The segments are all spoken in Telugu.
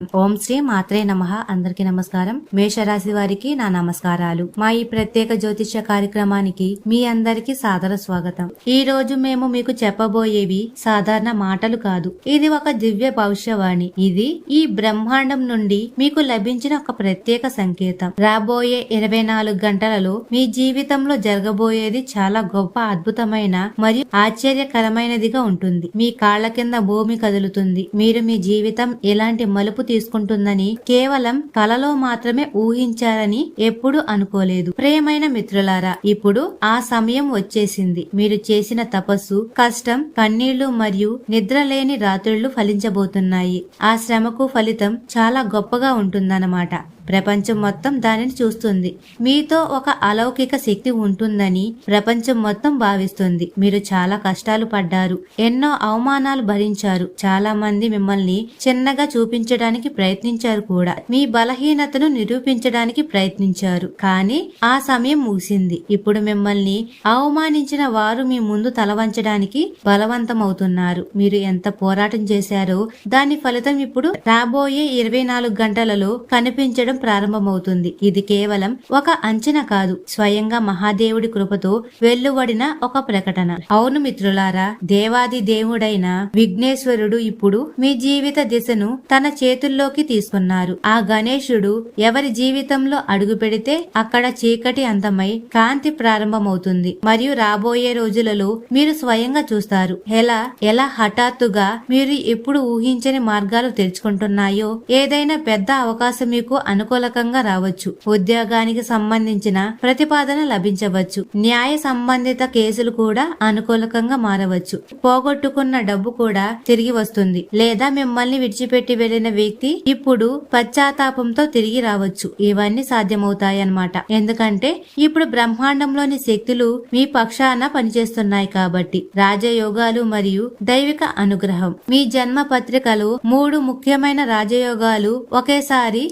ఓం శ్రీ మాత్రే నమ. అందరికీ నమస్కారం. మేషరాశి వారికి నా నమస్కారాలు. మా ఈ ప్రత్యేక జ్యోతిష్య కార్యక్రమానికి మీ అందరికీ సాదర స్వాగతం. ఈ రోజు మేము మీకు చెప్పబోయేవి సాధారణ మాటలు కాదు. ఇది ఒక దివ్య భవిష్యవాణి. ఇది ఈ బ్రహ్మాండం నుండి మీకు లభించిన ఒక ప్రత్యేక సంకేతం. రాబోయే ఇరవై నాలుగు గంటలలో మీ జీవితంలో జరగబోయేది చాలా గొప్ప అద్భుతమైన మరియు ఆశ్చర్యకరమైనదిగా ఉంటుంది. మీ కాళ్ళ కింద భూమి కదులుతుంది. మీరు మీ జీవితం ఎలాంటి మలుపు తీసుకుంటుందని కేవలం కలలో మాత్రమే ఊహించారని ఎప్పుడు అనుకోలేదు. ప్రేమైన మిత్రులారా ఇప్పుడు ఆ సమయం వచ్చేసింది. మీరు చేసిన తపస్సు కష్టం కన్నీళ్ళు మరియు నిద్రలేని రాత్రుళ్ళు ఫలించబోతున్నాయి. ఆ శ్రమకు ఫలితం చాలా గొప్పగా ఉంటుందన్నమాట. ప్రపంచం మొత్తం దానిని చూస్తుంది. మీతో ఒక అలౌకిక శక్తి ఉంటుందని ప్రపంచం మొత్తం భావిస్తుంది. మీరు చాలా కష్టాలు పడ్డారు. ఎన్నో అవమానాలు భరించారు. చాలా మంది మిమ్మల్ని చిన్నగా చూపించడానికి ప్రయత్నించారు కూడా. మీ బలహీనతను నిరూపించడానికి ప్రయత్నించారు. కానీ ఆ సమయం ముగిసింది. ఇప్పుడు మిమ్మల్ని అవమానించిన వారు మీ ముందు తలవంచడానికి బలవంతమవుతున్నారు. మీరు ఎంత పోరాటం చేశారో దాని ఫలితం ఇప్పుడు రాబోయే ఇరవై నాలుగు గంటలలో కనిపించడం ప్రారంభమవుతుంది. ఇది కేవలం ఒక అంచనా కాదు. స్వయంగా మహాదేవుడి కృపతో వెల్లువడిన ఒక ప్రకటన. అవును మిత్రులారా దేవాది దేవుడైన విఘ్నేశ్వరుడు ఇప్పుడు మీ జీవిత దిశను తన చేతుల్లోకి తీసుకున్నారు. ఆ గణేశుడు ఎవరి జీవితంలో అడుగు పెడితే అక్కడ చీకటి అంతమై కాంతి ప్రారంభమవుతుంది. మరియు రాబోయే రోజులలో మీరు స్వయంగా చూస్తారు. ఎలా ఎలా హఠాత్తుగా మీరు ఎప్పుడు ఊహించని మార్గాలు తెరుచుకుంటున్నాయో ఏదైనా పెద్ద అవకాశం మీకు అనుకూలకంగా రావచ్చు. ఉద్యోగానికి సంబంధించిన ప్రతిపాదన లభించవచ్చు. న్యాయ సంబంధిత కేసులు కూడా అనుకూలకంగా మారవచ్చు. పోగొట్టుకున్న డబ్బు కూడా తిరిగి వస్తుంది. లేదా మిమ్మల్ని విడిచిపెట్టి వెళ్ళిన వ్యక్తి ఇప్పుడు పశ్చాత్తాపంతో తిరిగి రావచ్చు. ఇవన్నీ సాధ్యమవుతాయన్నమాట. ఎందుకంటే ఇప్పుడు బ్రహ్మాండంలోని శక్తులు మీ పక్షాన పనిచేస్తున్నాయి కాబట్టి. రాజయోగాలు మరియు దైవిక అనుగ్రహం. మీ జన్మ పత్రికలు మూడు ముఖ్యమైన రాజయోగాలు ఒకేసారి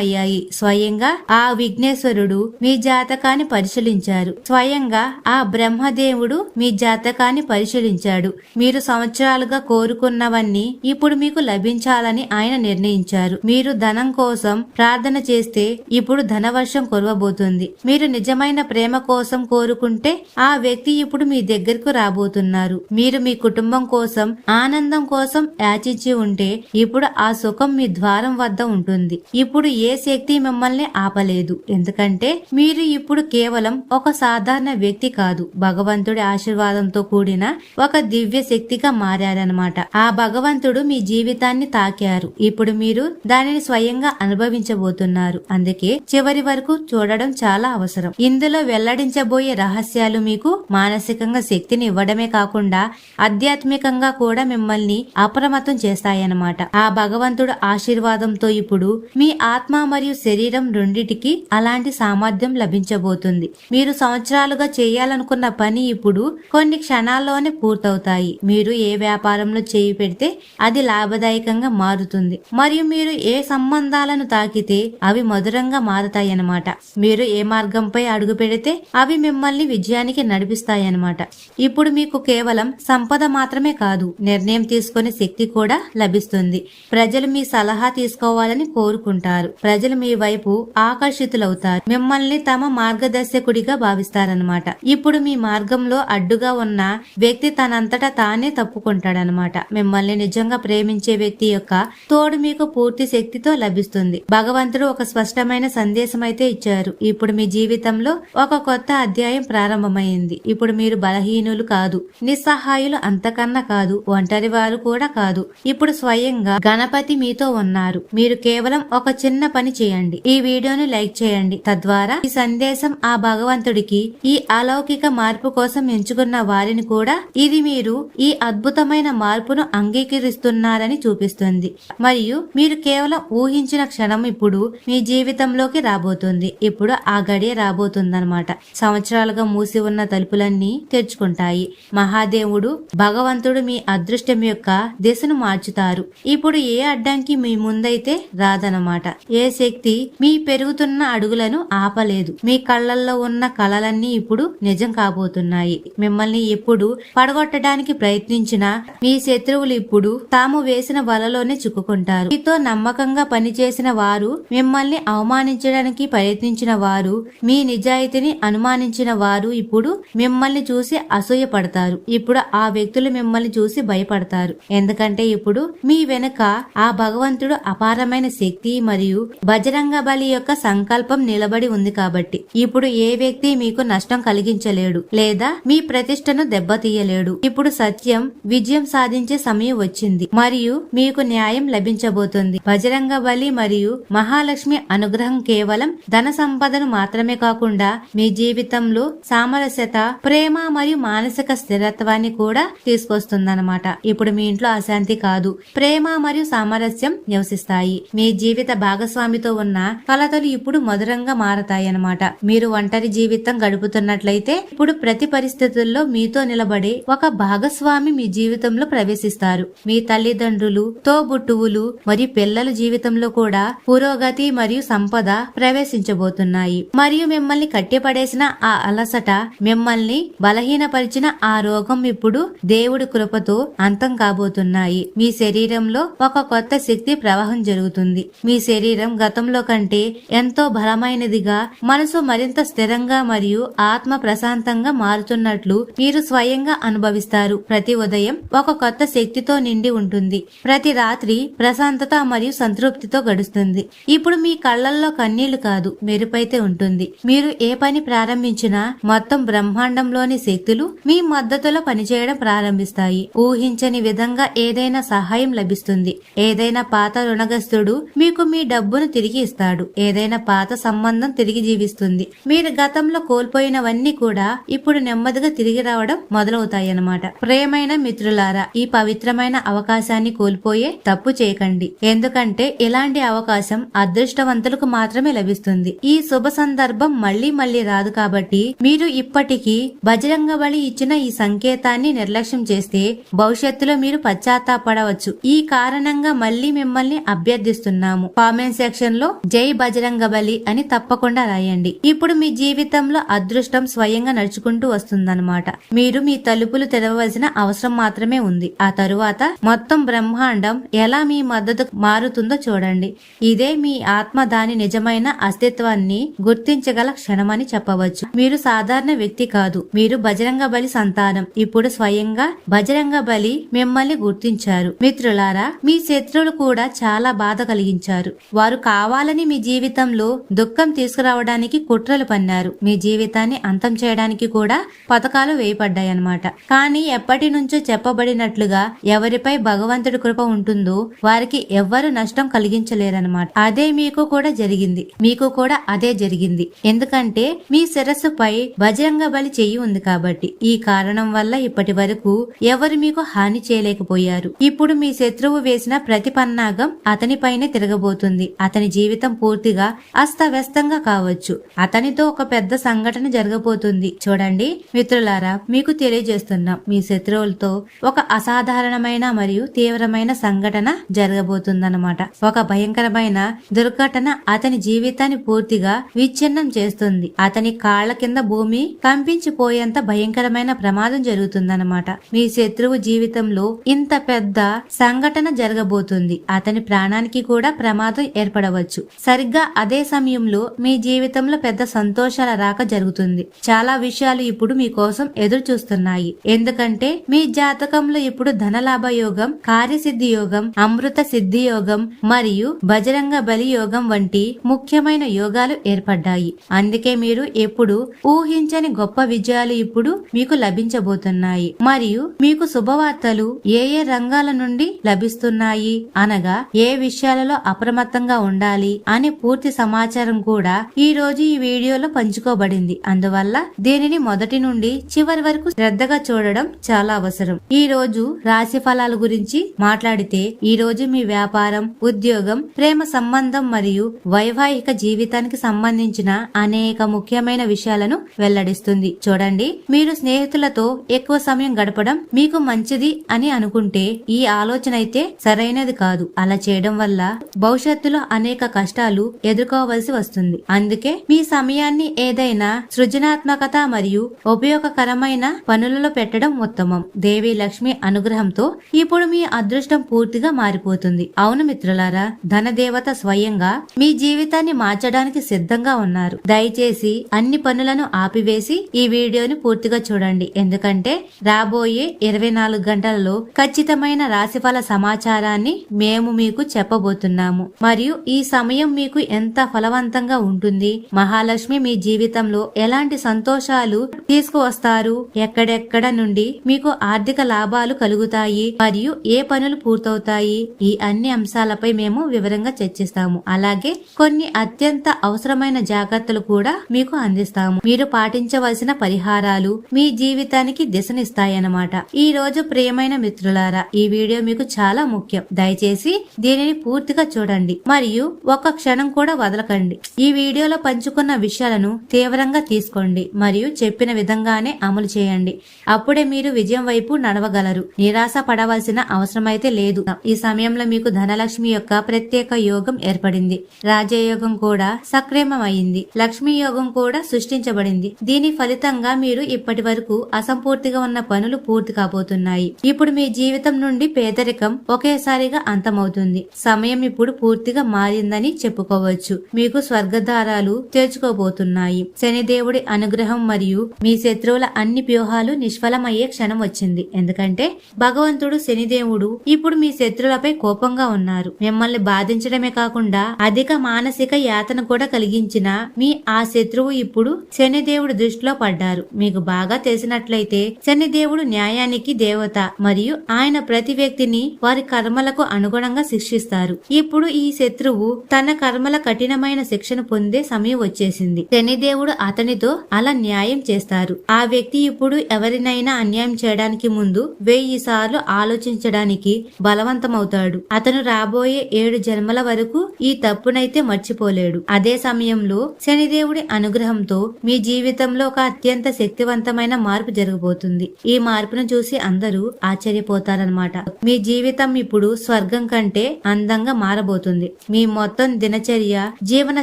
అయ్యాయి. స్వయంగా ఆ విఘ్నేశ్వరుడు మీ జాతకాన్ని పరిశీలించారు. స్వయంగా ఆ బ్రహ్మదేవుడు మీ జాతకాన్ని పరిశీలించాడు. మీరు సంవత్సరాలుగా కోరుకున్నవన్నీ ఇప్పుడు మీకు లభించాలని ఆయన నిర్ణయించారు. మీరు ధనం కోసం ప్రార్థన చేస్తే ఇప్పుడు ధనవర్షం కురవబోతుంది. మీరు నిజమైన ప్రేమ కోసం కోరుకుంటే ఆ వ్యక్తి ఇప్పుడు మీ దగ్గరకు రాబోతున్నారు. మీరు మీ కుటుంబం కోసం ఆనందం కోసం యాచించి ఉంటే ఇప్పుడు ఆ సుఖం మీ ద్వారం వద్ద ఉంటుంది. ఇప్పుడు ఏ శక్తి మిమ్మల్ని ఆపలేదు. ఎందుకంటే మీరు ఇప్పుడు కేవలం ఒక సాధారణ వ్యక్తి కాదు. భగవంతుడి ఆశీర్వాదంతో కూడిన ఒక దివ్య శక్తిగా మారారనమాట ఆ భగవంతుడు మీ జీవితాన్ని తాకారు. ఇప్పుడు మీరు దానిని స్వయంగా అనుభవించబోతున్నారు. అందుకే చివరి వరకు చూడడం చాలా అవసరం. ఇందులో వెల్లడించబోయే రహస్యాలు మీకు మానసికంగా శక్తిని ఇవ్వడమే కాకుండా ఆధ్యాత్మికంగా కూడా మిమ్మల్ని అప్రమత్తం చేస్తాయన్నమాట. ఆ భగవంతుడు ఆశీర్వాదంతో ఇప్పుడు మీ ఆత్మ మరియు శరీరం రెండిటికి అలాంటి సామర్థ్యం లభించబోతుంది. మీరు సంవత్సరాలుగా చేయాలనుకున్న పని ఇప్పుడు కొన్ని క్షణాల్లోనే పూర్తవుతాయి. మీరు ఏ వ్యాపారంలో చేయి పెడితే అది లాభదాయకంగా మారుతుంది. మరియు మీరు ఏ సంబంధాలను తాకితే అవి మధురంగా మారతాయన్నమాట. మీరు ఏ మార్గంపై అడుగు పెడితే అవి మిమ్మల్ని విజయానికి నడిపిస్తాయన్నమాట. ఇప్పుడు మీకు కేవలం సంపద మాత్రమే కాదు నిర్ణయం తీసుకునే శక్తి కూడా లభిస్తుంది. ప్రజలు మీ సలహా తీసుకోవాలని కోరుకుంటారు. ప్రజలు మీ వైపు ఆకర్షితులవుతారు. మిమ్మల్ని తమ మార్గదర్శకుడిగా భావిస్తారనమాట ఇప్పుడు మీ మార్గంలో అడ్డుగా ఉన్న వ్యక్తి తనంతటా తానే తప్పుకుంటాడనమాట మిమ్మల్ని నిజంగా ప్రేమించే వ్యక్తి యొక్క తోడు మీకు పూర్తి శక్తితో లభిస్తుంది. భగవంతుడు ఒక స్పష్టమైన సందేశం అయితే ఇచ్చారు. ఇప్పుడు మీ జీవితంలో ఒక కొత్త అధ్యాయం ప్రారంభమైంది. ఇప్పుడు మీరు బలహీనులు కాదు నిస్సహాయులు అంతకన్నా కాదు ఒంటరి వారు కూడా కాదు. ఇప్పుడు స్వయంగా గణపతి మీతో ఉన్నారు. మీరు కేవలం ఒక చిన్న పని చేయండి. ఈ వీడియోను లైక్ చేయండి. తద్వారా ఈ సందేశం ఆ భగవంతుడికి ఈ అలౌకిక మార్పు కోసం ఎంచుకున్న వారిని కూడా ఇది మీరు ఈ అద్భుతమైన మార్పును అంగీకరిస్తున్నారని చూపిస్తుంది. మరియు మీరు కేవలం ఊహించిన క్షణం ఇప్పుడు మీ జీవితంలోకి రాబోతుంది. ఇప్పుడు ఆ గడియ రాబోతుందన్నమాట. సంవత్సరాలుగా మూసి ఉన్న తలుపులన్నీ తెరుచుకుంటాయి. మహాదేవుడు భగవంతుడు మీ అదృష్టం యొక్క దిశను మార్చుతారు. ఇప్పుడు ఏ అడ్డంకి మీ ముందైతే రాదనమాట ఏ శక్తి మీ పెరుగుతున్న అడుగులను ఆపలేదు. మీ కళ్ళల్లో ఉన్న కళలన్నీ ఇప్పుడు నిజం కాబోతున్నాయి. మిమ్మల్ని ఎప్పుడు పడగొట్టడానికి ప్రయత్నించిన మీ శత్రువులు ఇప్పుడు తాము వేసిన వలలోనే చిక్కుకుంటారు. మీతో నమ్మకంగా పనిచేసిన వారు మిమ్మల్ని అవమానించడానికి ప్రయత్నించిన వారు మీ నిజాయితీని అనుమానించిన వారు ఇప్పుడు మిమ్మల్ని చూసి అసూయ పడతారు ఇప్పుడు ఆ వ్యక్తులు మిమ్మల్ని చూసి భయపడతారు. ఎందుకంటే ఇప్పుడు మీ వెనుక ఆ భగవంతుడు అపారమైన శక్తి మరియు బజరంగ బలి యొక్క సంకల్పం నిలబడి ఉంది కాబట్టి. ఇప్పుడు ఏ వ్యక్తి మీకు నష్టం కలిగించలేడు లేదా మీ ప్రతిష్టను దెబ్బతీయలేడు. ఇప్పుడు సత్యం విజయం సాధించే సమయం వచ్చింది. మరియు మీకు న్యాయం లభించబోతుంది. బజరంగ బలి మరియు మహాలక్ష్మి అనుగ్రహం కేవలం ధన సంపదను మాత్రమే కాకుండా మీ జీవితంలో సామరస్యత ప్రేమ మరియు మానసిక స్థిరత్వాన్ని కూడా తీసుకొస్తుందన్నమాట. ఇప్పుడు మీ ఇంట్లో అశాంతి కాదు. ప్రేమ మరియు సామరస్యం నివసిస్తాయి. మీ జీవిత భాగస్వామి భాగస్వామితో ఉన్న కలతలు ఇప్పుడు మధురంగా మారతాయి అన్నమాట మీరు ఒంటరి జీవితం గడుపుతున్నట్లయితే ఇప్పుడు ప్రతి పరిస్థితుల్లో మీతో నిలబడే ఒక భాగస్వామి మీ జీవితంలో ప్రవేశిస్తారు. మీ తల్లిదండ్రులు తోబుట్టువులు మరియు పిల్లల జీవితంలో కూడా పురోగతి మరియు సంపద ప్రవేశించబోతున్నాయి. మరియు మిమ్మల్ని కట్టిపడేసిన ఆ అలసట మిమ్మల్ని బలహీనపరిచిన ఆ రోగం ఇప్పుడు దేవుడి కృపతో అంతం కాబోతున్నాయి. మీ శరీరంలో ఒక కొత్త శక్తి ప్రవాహం జరుగుతుంది. మీ శరీరం గతంలో కంటే ఎంతో బలమైనదిగా మనసు మరింత స్థిరంగా మరియు ఆత్మ ప్రశాంతంగా మారుతున్నట్లు మీరు స్వయంగా అనుభవిస్తారు. ప్రతి ఉదయం ఒక కొత్త శక్తితో నిండి ఉంటుంది. ప్రతి రాత్రి ప్రశాంతత మరియు సంతృప్తితో గడుస్తుంది. ఇప్పుడు మీ కళ్ళల్లో కన్నీళ్ళు కాదు మెరుపైతే ఉంటుంది. మీరు ఏ పని ప్రారంభించినా మొత్తం బ్రహ్మాండంలోని శక్తులు మీ మద్దతులో పనిచేయడం ప్రారంభిస్తాయి. ఊహించని విధంగా ఏదైనా సహాయం లభిస్తుంది. ఏదైనా పాత రుణగస్తుడు మీకు మీ డబ్బును తిరిగి ఇస్తాడు. ఏదైనా పాత సంబంధం తిరిగి జీవిస్తుంది. మీరు గతంలో కోల్పోయినవన్నీ కూడా ఇప్పుడు నెమ్మదిగా తిరిగి రావడం మొదలవుతాయన్నమాట. ప్రేమైన మిత్రులారా ఈ పవిత్రమైన అవకాశాన్ని కోల్పోయే తప్పు చేయకండి. ఎందుకంటే ఇలాంటి అవకాశం అదృష్టవంతులకు మాత్రమే లభిస్తుంది. ఈ శుభ సందర్భం మళ్ళీ మళ్ళీ రాదు కాబట్టి మీరు ఇప్పటికీ బజరంగ బలి ఇచ్చిన ఈ సంకేతాన్ని నిర్లక్ష్యం చేస్తే భవిష్యత్తులో మీరు పశ్చాత్తాపడవచ్చు. ఈ కారణంగా మళ్ళీ మిమ్మల్ని అభ్యర్థిస్తున్నాము. కామెంట్స్ సెక్షన్లో జై బజరంగ బలి అని తప్పకుండా రాయండి. ఇప్పుడు మీ జీవితంలో అదృష్టం స్వయంగా నడుచుకుంటూ వస్తుందన్నమాట. మీరు మీ తలుపులు తెరవలసిన అవసరం మాత్రమే ఉంది. ఆ తరువాత మొత్తం బ్రహ్మాండం ఎలా మీ మద్దతు మారుతుందో చూడండి. ఇదే మీ ఆత్మ దాని నిజమైన అస్తిత్వాన్ని గుర్తించగల క్షణమని చెప్పవచ్చు. మీరు సాధారణ వ్యక్తి కాదు. మీరు బజరంగ బలి సంతానం. ఇప్పుడు స్వయంగా బజరంగ బలి మిమ్మల్ని గుర్తించారు. మిత్రులారా మీ శత్రువులు కూడా చాలా బాధ కలిగించారు. వారు వారు కావాలని మీ జీవితంలో దుఃఖం తీసుకురావడానికి కుట్రలు పన్నారు. మీ జీవితాన్ని అంతం చేయడానికి కూడా పథకాలు వేయబడ్డాయన్నమాట. కానీ ఎప్పటి నుంచో చెప్పబడినట్లుగా ఎవరిపై భగవంతుడి కృప ఉంటుందో వారికి ఎవ్వరు నష్టం కలిగించలేరన్నమాట. అదే మీకు కూడా జరిగింది. మీకు కూడా అదే జరిగింది. ఎందుకంటే మీ శిరస్సుపై బజరంగ బలి చెయ్యి ఉంది కాబట్టి. ఈ కారణం వల్ల ఇప్పటి వరకు ఎవరు మీకు హాని చేయలేకపోయారు. ఇప్పుడు మీ శత్రువు వేసిన ప్రతి పన్నాగం అతనిపైనే తిరగబోతుంది. అతని జీవితం పూర్తిగా అస్తవ్యస్తంగా కావచ్చు. అతనితో ఒక పెద్ద సంఘటన జరగబోతుంది. చూడండి మిత్రులారా మీకు తెలియజేస్తున్నాం. మీ శత్రువులతో ఒక అసాధారణమైన మరియు తీవ్రమైన సంఘటన జరగబోతుందన్నమాట. ఒక భయంకరమైన దుర్ఘటన అతని జీవితాన్ని పూర్తిగా విచ్ఛిన్నం చేస్తుంది. అతని కాళ్ళ కింద భూమి కంపించిపోయేంత భయంకరమైన ప్రమాదం జరుగుతుందన్నమాట. మీ శత్రువు జీవితంలో ఇంత పెద్ద సంఘటన జరగబోతుంది. అతని ప్రాణానికి కూడా ప్రమాదం ఏర్పడవచ్చు. సరిగ్గా అదే సమయంలో మీ జీవితంలో పెద్ద సంతోషాల రాక జరుగుతుంది. చాలా విషయాలు ఇప్పుడు మీకోసం ఎదురు చూస్తున్నాయి ఎందుకంటే మీ జాతకంలో ఇప్పుడు ధనలాభ యోగం కార్యసిద్ధి యోగం అమృత సిద్ధి యోగం మరియు బజరంగ బలి యోగం వంటి ముఖ్యమైన యోగాలు ఏర్పడ్డాయి. అందుకే మీరు ఎప్పుడు ఊహించని గొప్ప విజయాలు ఇప్పుడు మీకు లభించబోతున్నాయి. మరియు మీకు శుభవార్తలు ఏ ఏ రంగాల నుండి లభిస్తున్నాయి అనగా ఏ విషయాలలో అప్రమత్తంగా ఉండాలి అనే పూర్తి సమాచారం కూడా ఈ రోజు ఈ వీడియోలో పంచుకోబడింది. అందువల్ల దీనిని మొదటి నుండి చివరి వరకు శ్రద్ధగా చూడడం చాలా అవసరం. ఈ రోజు రాశి ఫలాల గురించి మాట్లాడితే ఈ రోజు మీ వ్యాపారం ఉద్యోగం ప్రేమ సంబంధం మరియు వైవాహిక జీవితానికి సంబంధించిన అనేక ముఖ్యమైన విషయాలను వెల్లడిస్తుంది. చూడండి మీరు స్నేహితులతో ఎక్కువ సమయం గడపడం మీకు మంచిది అని అనుకుంటే ఈ ఆలోచన అయితే సరైనది కాదు. అలా చేయడం వల్ల భవిష్యత్తులో అనేక కష్టాలు ఎదుర్కోవలసి వస్తుంది. అందుకే మీ సమయాన్ని ఏదైనా సృజనాత్మకత మరియు ఉపయోగకరమైన పనులలో పెట్టడం ఉత్తమం. దేవి లక్ష్మి అనుగ్రహంతో ఇప్పుడు మీ అదృష్టం పూర్తిగా మారిపోతుంది. అవును మిత్రులారా ధనదేవత స్వయంగా మీ జీవితాన్ని మార్చడానికి సిద్ధంగా ఉన్నారు. దయచేసి అన్ని పనులను ఆపివేసి ఈ వీడియోని పూర్తిగా చూడండి. ఎందుకంటే రాబోయే ఇరవై నాలుగు గంటలలో ఖచ్చితమైన రాశిఫల సమాచారాన్ని మేము మీకు చెప్పబోతున్నాము. మరియు ఈ సమయం మీకు ఎంత ఫలవంతంగా ఉంటుంది? మహాలక్ష్మి మీ జీవితంలో ఎలాంటి సంతోషాలు తీసుకువస్తారు? ఎక్కడెక్కడ నుండి మీకు ఆర్థిక లాభాలు కలుగుతాయి? మరియు ఏ పనులు పూర్తవుతాయి? ఈ అన్ని అంశాలపై మేము వివరంగా చర్చిస్తాము. అలాగే కొన్ని అత్యంత అవసరమైన జాగ్రత్తలు కూడా మీకు అందిస్తాము. మీరు పాటించవలసిన పరిహారాలు మీ జీవితానికి దిశనిస్తాయన్నమాట. ఈ రోజు ప్రియమైన మిత్రులారా ఈ వీడియో మీకు చాలా ముఖ్యం. దయచేసి దీనిని పూర్తిగా చూడండి. మరియు ఒక క్షణం కూడా వదలకండి. ఈ వీడియోలో పంచుకున్న విషయాలను తీవ్రంగా తీసుకోండి మరియు చెప్పిన విధంగానే అమలు చేయండి. అప్పుడే మీరు విజయం వైపు నడవగలరు. నిరాశ పడవలసిన అవసరమైతే లేదు. ఈ సమయంలో మీకు ధనలక్ష్మి యొక్క ప్రత్యేక యోగం ఏర్పడింది. రాజయోగం కూడా సక్రమమైంది. లక్ష్మీ యోగం కూడా సృష్టించబడింది. దీని ఫలితంగా మీరు ఇప్పటి వరకు అసంపూర్తిగా ఉన్న పనులు పూర్తి కాబోతున్నాయి. ఇప్పుడు మీ జీవితం నుండి పేదరికం ఒకేసారిగా అంతమవుతుంది. సమయం ఇప్పుడు పూర్తిగా మారిందని చెప్పుకోవచ్చు. మీకు స్వర్గధారాలు తెరుచుకోబోతున్నాయి. శనిదేవుడి అనుగ్రహం మరియు మీ శత్రువుల అన్ని వ్యూహాలు నిష్ఫలమయ్యే క్షణం వచ్చింది. ఎందుకంటే భగవంతుడు శనిదేవుడు ఇప్పుడు మీ శత్రువులపై కోపంగా ఉన్నారు. మిమ్మల్ని బాధించడమే కాకుండా అధిక మానసిక యాతన కూడా కలిగించిన మీ ఆ శత్రువు ఇప్పుడు శనిదేవుడి దృష్టిలో పడ్డారు. మీకు బాగా తెలిసినట్లయితే శనిదేవుడు న్యాయానికి దేవత మరియు ఆయన ప్రతి వ్యక్తిని వారి కర్మలకు అనుగుణంగా శిక్షిస్తారు. ఇప్పుడు ఈ శత్రువు తన కర్మల కఠినమైన శిక్షను పొందే సమయం వచ్చేసింది. శనిదేవుడు అతనితో అలా న్యాయం చేస్తారు. ఆ వ్యక్తి ఇప్పుడు ఎవరినైనా అన్యాయం చేయడానికి ముందు వెయ్యి సార్లు ఆలోచించడానికి బలవంతమవుతాడు. అతను రాబోయే ఏడు జన్మల వరకు ఈ తప్పునైతే మర్చిపోలేడు. అదే సమయంలో శనిదేవుడి అనుగ్రహంతో మీ జీవితంలో ఒక అత్యంత శక్తివంతమైన మార్పు జరగబోతుంది. ఈ మార్పును చూసి అందరూ ఆశ్చర్యపోతారనమాట మీ జీవితం ఇప్పుడు స్వర్గం కంటే అందంగా మారబోతుంది. మీ మొత్తం దినచర్య జీవన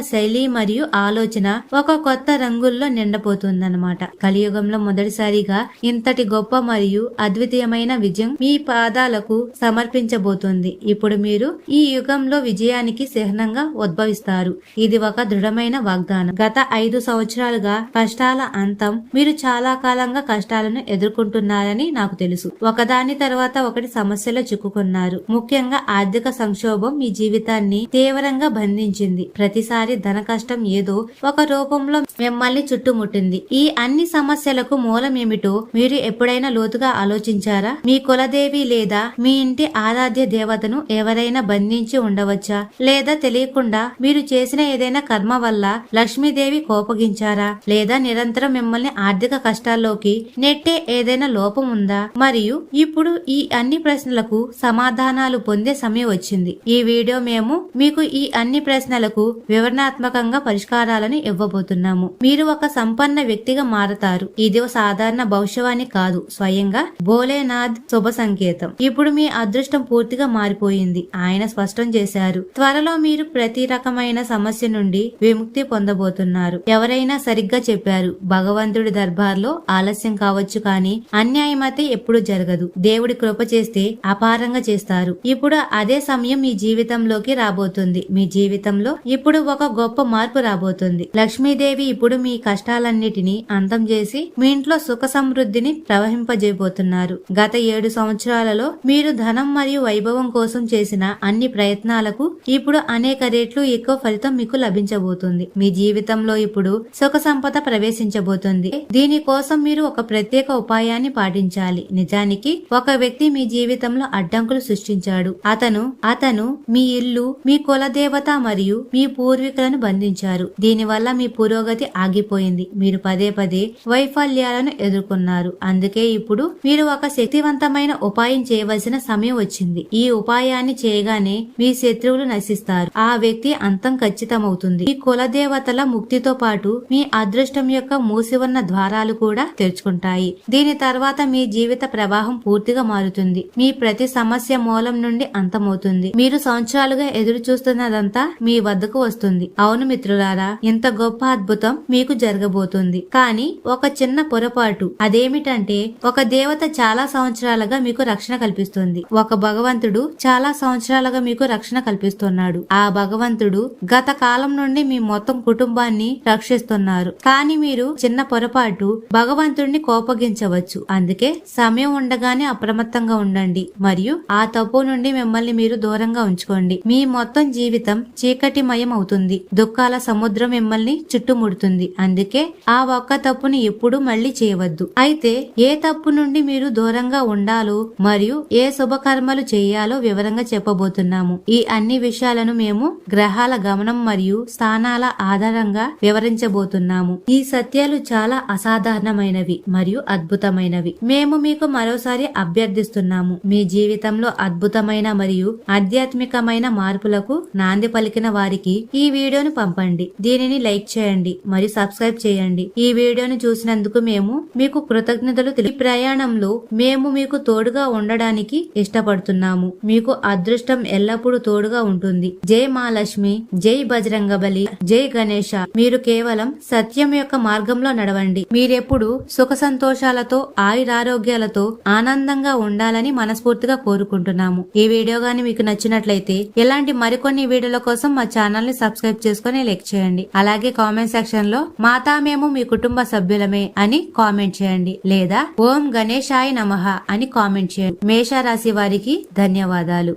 శైలి మరియు ఆలోచన ఒక కొత్త రంగుల్లో నిండపోతుందన్నమాట. కలియుగంలో మొదటిసారిగా ఇంతటి గొప్ప మరియు అద్వితీయమైన విజయం మీ పాదాలకు సమర్పించబోతుంది. ఇప్పుడు మీరు ఈ యుగంలో విజయానికి చిహ్నంగా ఉద్భవిస్తారు. ఇది ఒక దృఢమైన వాగ్దానం. గత ఐదు సంవత్సరాలుగా కష్టాల అంతం మీరు చాలా కాలంగా కష్టాలను ఎదుర్కొంటున్నారని నాకు తెలుసు. ఒకదాని తర్వాత ఒకటి సమస్యలో చిక్కుకున్నారు. ముఖ్యంగా ఆర్థిక సంక్షోభం మీ జీవితాన్ని తీవ్రంగా బంధించింది. ప్రతిసారి ధన కష్టం ఏదో ఒక రూపంలో మిమ్మల్ని చుట్టుముట్టింది. ఈ అన్ని సమస్యలకు మూలం ఏమిటో మీరు ఎప్పుడైనా లోతుగా ఆలోచించారా? మీ కులదేవి లేదా మీ ఇంటి ఆరాధ్య దేవతను ఎవరైనా బంధించి ఉండవచ్చా? లేదా తెలియకుండా మీరు చేసిన ఏదైనా కర్మ వల్ల లక్ష్మీదేవి కోపగించారా? లేదా నిరంతరం మిమ్మల్ని ఆర్థిక కష్టాల్లోకి నెట్టే ఏదైనా లోపం ఉందా? మరియు ఇప్పుడు ఈ అన్ని ప్రశ్నలకు సమాధానాలు పొందే సమయం వచ్చింది. ఈ వీడియో మేము మీ మీకు ఈ అన్ని ప్రశ్నలకు వివరణాత్మకంగా పరిష్కారాలను ఇవ్వబోతున్నాము. మీరు ఒక సంపన్న వ్యక్తిగా మారతారు. ఇది ఒక సాధారణ భవిష్యవాణి కాదు. స్వయంగా భోలేనాథ్ శుభ సంకేతం. ఇప్పుడు మీ అదృష్టం పూర్తిగా మారిపోయింది. ఆయన స్పష్టం చేశారు. త్వరలో మీరు ప్రతి రకమైన సమస్య నుండి విముక్తి పొందబోతున్నారు. ఎవరైనా సరిగ్గా చెప్పారు. భగవంతుడి దర్బార్లో ఆలస్యం కావచ్చు కానీ అన్యాయం అయితే ఎప్పుడూ జరగదు. దేవుడి కృప చేస్తే అపారంగా చేస్తారు. ఇప్పుడు అదే సమయం మీ జీవితంలోకి రాబోతుంది. మీ జీవితంలో ఇప్పుడు ఒక గొప్ప మార్పు రాబోతుంది. లక్ష్మీదేవి ఇప్పుడు మీ కష్టాలన్నిటినీ అంతం చేసి మీ ఇంట్లో సుఖ సమృద్ధిని ప్రవహింపజేయబోతున్నారు. గత ఏడు సంవత్సరాలలో మీరు ధనం మరియు వైభవం కోసం చేసిన అన్ని ప్రయత్నాలకు ఇప్పుడు అనేక రేట్లు ఎక్కువ ఫలితం మీకు లభించబోతుంది. మీ జీవితంలో ఇప్పుడు సుఖ సంపద ప్రవేశించబోతుంది. దీని కోసం మీరు ఒక ప్రత్యేక ఉపాయాన్ని పాటించాలి. నిజానికి ఒక వ్యక్తి మీ జీవితంలో అడ్డంకులు సృష్టించాడు. అతను అతను మీ ఇల్లు మీ కులదేవత మరియు మీ పూర్వీకులను బంధించారు. దీనివల్ల మీ పురోగతి ఆగిపోయింది. మీరు పదే పదే వైఫల్యాలను ఎదుర్కొన్నారు. అందుకే ఇప్పుడు మీరు ఒక శక్తివంతమైన ఉపాయం చేయవలసిన సమయం వచ్చింది. ఈ ఉపాయాన్ని చేయగానే మీ శత్రువులు నశిస్తారు. ఆ వ్యక్తి అంతం ఖచ్చితమవుతుంది. ఈ కులదేవతల ముక్తితో పాటు మీ అదృష్టం యొక్క మూసి ఉన్న ద్వారాలు కూడా తెరుచుకుంటాయి. దీని తర్వాత మీ జీవిత ప్రవాహం పూర్తిగా మారుతుంది. మీ ప్రతి సమస్య మూలం నుండి అంతమవుతుంది. మీరు సంవత్సరాలుగా ఎదురు చూస్తున్నదంతా మీ వద్దకు వస్తుంది. అవును మిత్రులారా ఇంత గొప్ప అద్భుతం మీకు జరగబోతుంది. కానీ ఒక చిన్న పొరపాటు. అదేమిటంటే ఒక దేవత చాలా సంవత్సరాలుగా మీకు రక్షణ కల్పిస్తుంది. ఒక భగవంతుడు చాలా సంవత్సరాలుగా మీకు రక్షణ కల్పిస్తున్నాడు. ఆ భగవంతుడు గత కాలం నుండి మీ మొత్తం కుటుంబాన్ని రక్షిస్తున్నారు. కానీ మీరు చిన్న పొరపాటు భగవంతుడిని కోపగించవచ్చు. అందుకే సమయం ఉండగానే అప్రమత్తంగా ఉండండి. మరియు ఆ తప్పు నుండి మిమ్మల్ని మీరు దూరంగా ఉంచుకోండి. మీ మొత్తం మొత్తం జీవితం చీకటిమయం అవుతుంది దుఃఖాల సముద్రం మిమ్మల్ని చుట్టుముడుతుంది. అందుకే ఆ ఒక్క తప్పుని ఎప్పుడూ మళ్ళీ చేయవద్దు. అయితే ఏ తప్పు నుండి మీరు దూరంగా ఉండాలో మరియు ఏ శుభకర్మలు చేయాలో వివరంగా చెప్పబోతున్నాము. ఈ అన్ని విషయాలను మేము గ్రహాల గమనం మరియు స్థానాల ఆధారంగా వివరించబోతున్నాము. ఈ సత్యాలు చాలా అసాధారణమైనవి మరియు అద్భుతమైనవి. మేము మీకు మరోసారి అభ్యర్థిస్తున్నాము. మీ జీవితంలో అద్భుతమైన మరియు ఆధ్యాత్మికమైన మార్పులకు నాంది పలికిన వారికి ఈ వీడియోను పంపండి. దీనిని లైక్ చేయండి మరియు సబ్స్క్రైబ్ చేయండి. ఈ వీడియోను చూసినందుకు మేము మీకు కృతజ్ఞతలు తెలియ ప్రయాణంలో మేము మీకు తోడుగా ఉండడానికి ఇష్టపడుతున్నాము. మీకు అదృష్టం ఎల్లప్పుడూ తోడుగా ఉంటుంది. జై మహాలక్ష్మి జై బజరంగబలి జై గణేష. మీరు కేవలం సత్యం యొక్క మార్గంలో నడవండి. మీరెప్పుడు సుఖ సంతోషాలతో ఆయురారోగ్యాలతో ఆనందంగా ఉండాలని మనస్ఫూర్తిగా కోరుకుంటున్నాము. ఈ వీడియో గాని మీకు నచ్చినట్లయితే ఇలాంటి మరికొన్ని వీడియోల కోసం మా ఛానల్ని సబ్స్క్రైబ్ చేసుకుని లైక్ చేయండి. అలాగే కామెంట్ సెక్షన్లో మాతా మేము మీ కుటుంబ సభ్యులమే అని కామెంట్ చేయండి. లేదా ఓం గణేశాయ నమః అని కామెంట్ చేయండి. మేషరాశి వారికి ధన్యవాదాలు.